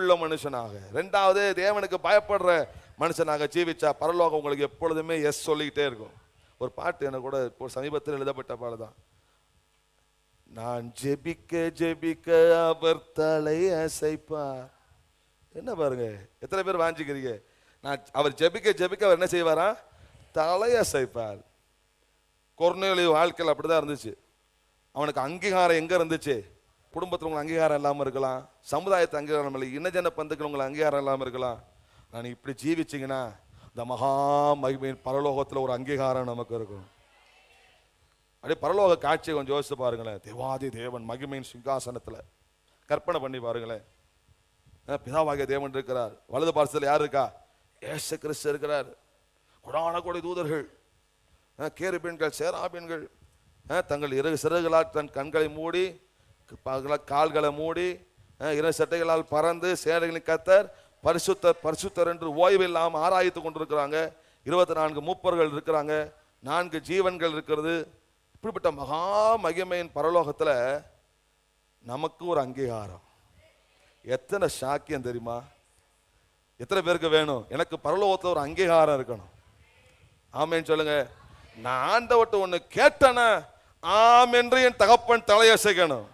உள்ள மனுஷனாக. ரெண்டாவது தேவனுக்கு பயப்படுற மனுஷனாக ஜீவிச்சா பரலோகம் உங்களுக்கு எப்பொழுதுமே எஸ் சொல்லிக்கிட்டே இருக்கும். ஒரு பாட்டு எனக்கு கூட இப்போ சமீபத்தில் எழுதப்பட்ட பாடுதான். நான் ஜெபிக்க ஜெபிக்க அவர் தலை அசைப்பார். என்ன பாருங்க எத்தனை பேர் வாஞ்சிக்கிறீங்க? நான் அவர் ஜெபிக்க ஜெபிக்க அவர் என்ன செய்வாரா? தலை அசைப்பார். கொர்நேலி வாழ்க்கையில் அப்படிதான் இருந்துச்சு. அவனுக்கு அங்கீகாரம் எங்க இருந்துச்சு? குடும்பத்தில் உங்களுக்கு அங்கீகாரம் இல்லாமல் இருக்கலாம். சமுதாயத்தை அங்கீகாரம் இல்லை. இனஜன பந்துக்கள் உங்களுக்கு அங்கீகாரம் இல்லாமல் இருக்கலாம். நான் இப்படி ஜீவிச்சிங்கன்னா இந்த மகா மகிமையின் பரலோகத்தில் ஒரு அங்கீகாரம் நமக்கு இருக்கும். அப்படியே பரலோக காட்சியை கொஞ்சம் யோசித்து பாருங்களேன். தேவாதி தேவன் மகிமையின் சிங்காசனத்தில். கற்பனை பண்ணி பாருங்களேன். பிதாவாகிய தேவன் இருக்கிறார். வலது பார்சல் யார் இருக்கா? ஏசு கிறிஸ்து இருக்கிறார். கொடான கொடை தூதர்கள். அஹ் கேருபீன்கள் சேராபீன்கள். அஹ் தங்கள் இரு சிறகுகளால் தன் கண்களை மூடி கால்களை மூடி அஹ் இரு சட்டைகளால் பறந்து சேனைகளின் கத்தர் பரிசுத்தர் பரிசுத்தர் என்று ஓய்வு இல்லாமல் ஆராய்த்து கொண்டிருக்கிறாங்க. இருபத்தி நான்கு மூப்பர்கள் இருக்கிறாங்க. நான்கு ஜீவன்கள் இருக்கிறது. இப்படிப்பட்ட மகா மகிமையின் பரலோகத்தில் நமக்கு ஒரு அங்கீகாரம். எத்தனை சாக்கியம் தெரியுமா? எத்தனை பேருக்கு வேணும்? எனக்கு பரலோகத்தில் ஒரு அங்கீகாரம் இருக்கணும். ஆமேன்னு சொல்லுங்க. நான் ஆண்டவட்ட ஒன்று கேட்டேனா ஆம் என்று என் தகப்பன் தலையசைக்கணும்.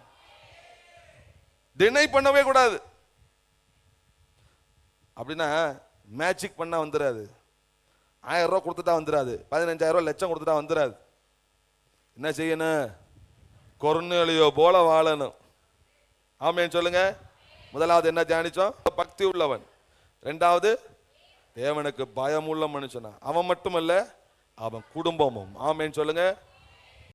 டினை பண்ணவே கூடாது. அப்படின்னா மேஜிக் பண்ணால் வந்துடாது ஆயிரம் ரூபா கொடுத்துட்டா வந்துடாது பதினஞ்சாயிரம் லட்சம் கொடுத்துட்டா வந்துடாது என்ன செய்யணும்? கொர்நேலியோ போல வாழணும். ஆமேன்னு சொல்லுங்க. முதலாவது என்ன தியானிச்சோம்? பக்தி உள்ளவன். ரெண்டாவது தேவனுக்கு பயமுள்ள மனுஷனா அவன் மட்டுமல்ல அவன் குடும்பமும். ஆமேன்னு சொல்லுங்க.